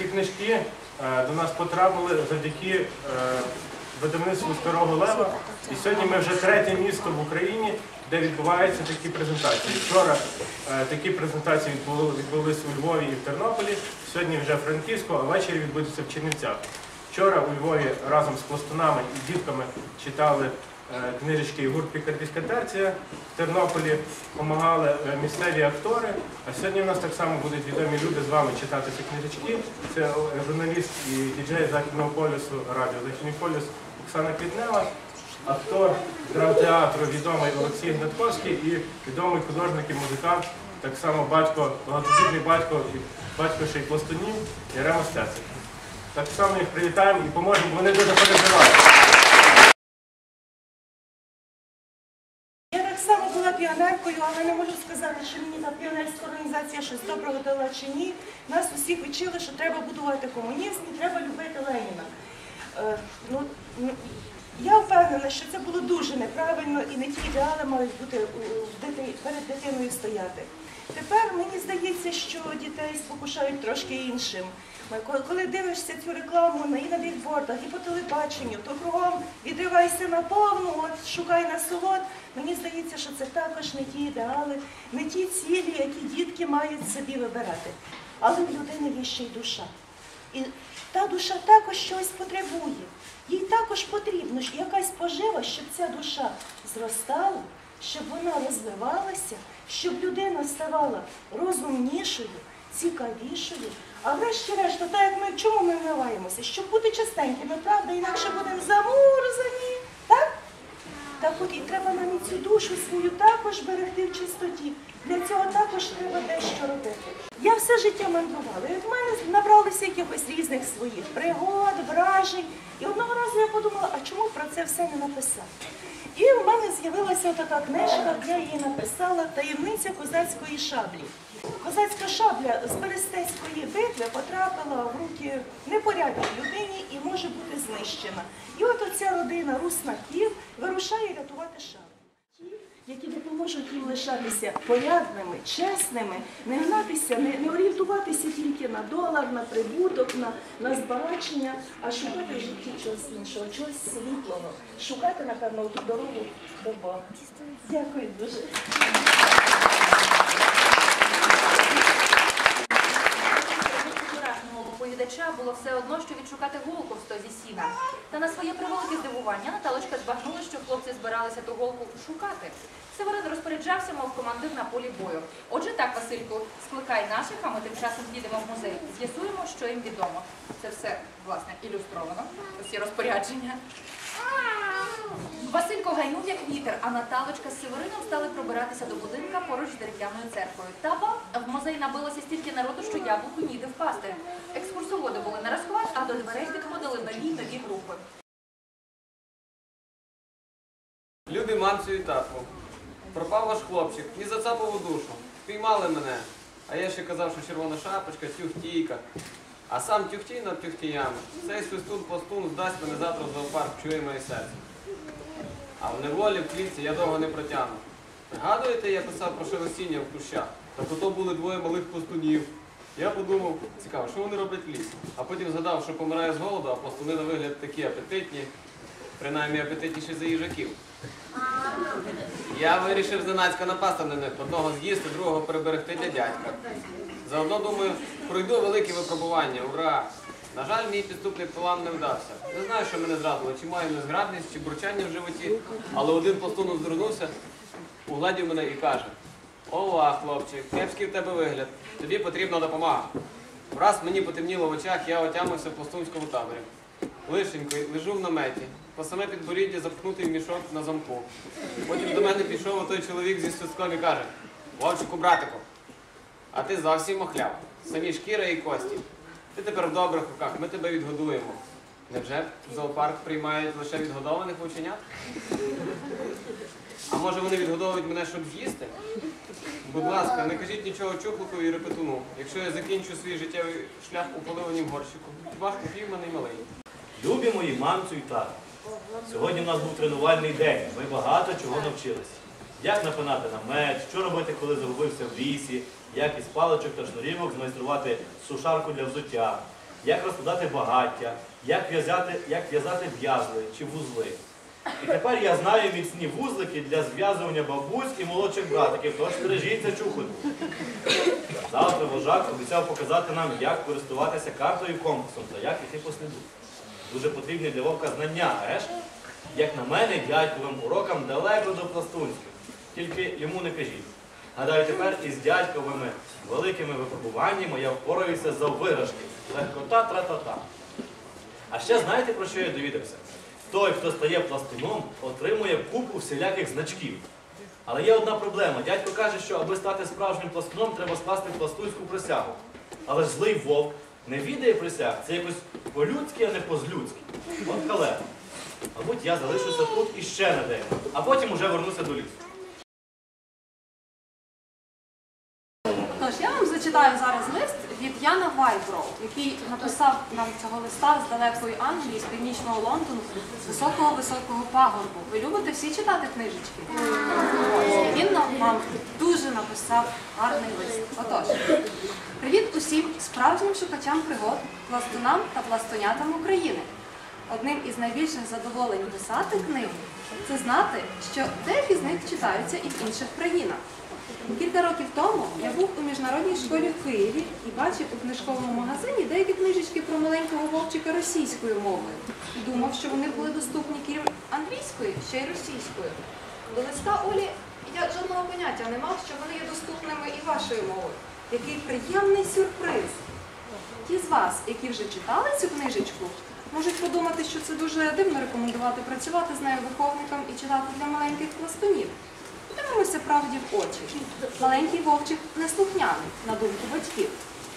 ці книжки е, до нас потрапили завдяки е, видавництву Старого Лева. І сьогодні ми вже третє місто в Україні, де відбуваються такі презентації. Вчора е, такі презентації відбули- відбулися у Львові і в Тернополі, сьогодні вже в Франківську, а ввечері відбудуться в Чернівцях. Вчора у Львові разом з пластунами і дітками читали е, книжечки Ігор Пікардійська терція. В Тернополі допомагали е, місцеві актори. А сьогодні у нас так само будуть відомі люди з вами читати ці книжечки. Це е, журналіст і діджей Західного полюсу радіо Західний полюс Оксана Квітнева, актор драмтеатру відомий Олексій Гнатковський і відомий художник і музикант, так само батько, багатодітний батько і батько ще й пластунів Ярема Стецик. Так само їх привітаємо і поможемо, вони дуже переживають. Але не можу сказати, чи мені та піонерська організація щось доброго дала чи ні. Нас усіх вчили, що треба будувати комунізм і треба любити Леніна. Е, ну, я впевнена, що це було дуже неправильно і не ті ідеали мають бути перед дитиною стояти. Тепер мені здається, що дітей спокушають трошки іншим. Коли- дивишся цю рекламу на- і на бігбордах, і по телебаченню, то кругом відривайся на повну, от шукай насолод. Мені здається, що це також не ті ідеали, не ті цілі, які дітки мають собі вибирати. Але в людини є ще й душа. І та душа також щось потребує. Їй також потрібно якась пожива, щоб ця душа зростала, щоб вона розвивалася, щоб людина ставала розумнішою, цікавішою. А врешті-решт, так як ми чому ми вмиваємося? Щоб бути чистенькими, правда, інакше будемо замурзані. Так? Так от і треба нам і цю душу свою також берегти в чистоті. Для цього також треба дещо робити. Я все життя мандрувала. І в мене набралися якихось різних своїх пригод, вражень. І одного разу я подумала, а чому про це все не написати? І в мене з'явилася така книжка, я її написала Таємниця козацької шаблі. Козацька шабля з Берестейської битви потрапила в руки непорядній людині і може бути знищена. І от оця родина руснаків вирушає рятувати шаблю. Які їм лишатися порядними, чесними, не гнатися, не, не орієнтуватися тільки на долар, на прибуток, на, на збагачення, а шукати в житті чогось іншого, чогось світлого, шукати, напевно, ту дорогу до Бога. Дякую дуже. Все одно, що відшукати голку в стозі сіна. Та на своє превелике здивування Наталочка збагнула, що хлопці збиралися ту голку шукати. Северин розпоряджався, мов командир на полі бою. Отже так, Васильку, скликай наших, а ми тим часом їдемо в музей. З'ясуємо, що їм відомо. Це все, власне, ілюстровано. Усі розпорядження. Василько гайнув як вітер, а Наталочка з Северином стали пробиратися до будинка поруч з дерев'яною церквою. Та ба, в музей набилося стільки народу, що яблуку ніде впасти. Екскурсоводи були на розклад, а до дверей підходили нові нові групи. Любі мамцю і татку. Пропав ваш хлопчик і зацапав у душу. Піймали мене. А я ще казав, що червона шапочка, тюхтійка. А сам тюхтій над тюхтіями. Цей свистун постун здасть мене завтра в зоопарк, чує моє серце. А в неволі в клітці я довго не протягну. Пригадуєте, я писав про шелестіння в кущах? Та то були двоє малих пластунів. Я подумав, цікаво, що вони роблять в лісі. А потім згадав, що помирає з голоду, а пластуни на вигляд такі апетитні, принаймні апетитніші за їжаків. Я вирішив зненацька напасти на них, одного з'їсти, другого переберегти для дядька. Заодно, думаю, пройду велике випробування, ура! На жаль, мій підступний план не вдався. Не знаю, що мене зрадило, чи маю незграбність, чи бурчання в животі, але один пластун озирнувся, угладів мене і каже: Ова, хлопчик, кепський в тебе вигляд, тобі потрібна допомога. Враз мені потемніло в очах, я отямився в пластунському таборі. Лишенько, лежу в наметі, по саме підборіддя запхнутий мішок на замку. Потім до мене пішов той чоловік зі свистком і каже: Вовчику, братику, а ти зовсім охляв. Самі шкіра і кості. Ти тепер в добрих руках, ми тебе відгодуємо. Невже в зоопарк приймають лише відгодованих вовченят? А може вони відгодовують мене, щоб з'їсти? Будь ласка, не кажіть нічого чухлику і репетуну. Якщо я закінчу свій життєвий шлях у поливанім горщику, ж купів мене й малий. Любі мої мамцю і тату. Сьогодні в нас був тренувальний день. Ми багато чого навчилися. Як напинати намет, що робити, коли загубився в лісі, як із паличок та шнурівок змайструвати сушарку для взуття. як розкладати багаття, як в'язати, як в'язати в'язли чи вузли. І тепер я знаю міцні вузлики для зв'язування бабусь і молодших братиків, тож бережіться чухоту. Завтра вожак обіцяв показати нам, як користуватися картою і компасом та як іти по сліду. Дуже потрібні для вовка знання, еш? Як на мене, дядьковим урокам далеко до пластунських. Тільки йому не кажіть. Гадаю, тепер із дядьковими великими випробуваннями я впораюся за виражки. Легкота тра-та-та. А ще знаєте, про що я довідався? Той, хто стає пластуном, отримує купу всіляких значків. Але є одна проблема. Дядько каже, що аби стати справжнім пластуном, треба скласти пластунську присягу. Але ж злий вовк не відає присяг, це якось по-людськи, а не по-злюдськи. От халепа. Мабуть, я залишуся тут іще на день, а потім уже вернуся до лісу. Тож я вам зачитаю зараз лист від Яна Вайброу, який написав нам цього листа з далекої Англії, з північного Лондону, з високого-високого пагорбу. Ви любите всі читати книжечки? Він вам дуже написав гарний лист. Отож, привіт усім справжнім шукачам пригод, пластунам та пластунятам України. Одним із найбільших задоволень писати книги це знати, що деякі з них читаються і в інших країнах. Кілька років тому я був у міжнародній школі в Києві і бачив у книжковому магазині деякі книжечки про маленького вовчика російською мовою. І думав, що вони були доступні крім англійської, ще й російською. До листа Олі я жодного поняття не мав, що вони є доступними і вашою мовою. Який приємний сюрприз! Ті з вас, які вже читали цю книжечку, можуть подумати, що це дуже дивно рекомендувати працювати з нею виховником і читати для маленьких пластунів. Правді в очі. Маленький вовчик неслухняний, на думку батьків,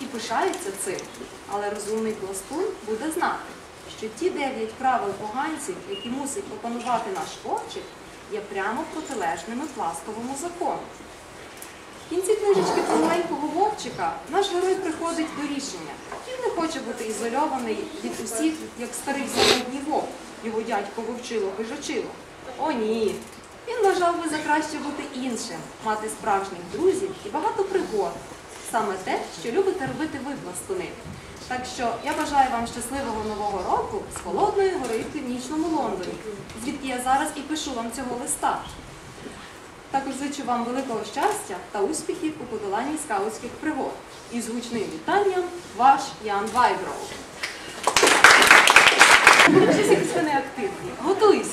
і пишається цим. Але розумний пластун буде знати, що ті дев'ять правил поганців, які мусить опанувати наш вовчик, є прямо протилежними пластовому закону. В кінці книжечки про маленького вовчика наш герой приходить до рішення. Він не хоче бути ізольований від усіх, як старий самотній вовк. Його дядько вовчило хижачило. О, ні. Він вважав би за краще бути іншим, мати справжніх друзів і багато пригод. Саме те, що любите робити ви, пластуни. Так що я бажаю вам щасливого нового року з холодної гори в північному Лондоні, звідки я зараз і пишу вам цього листа. Також зичу вам великого щастя та успіхів у подоланні скаутських пригод. І з гучним вітанням ваш Ян Вайброу. Якісь ви неактивні. Готуйсь!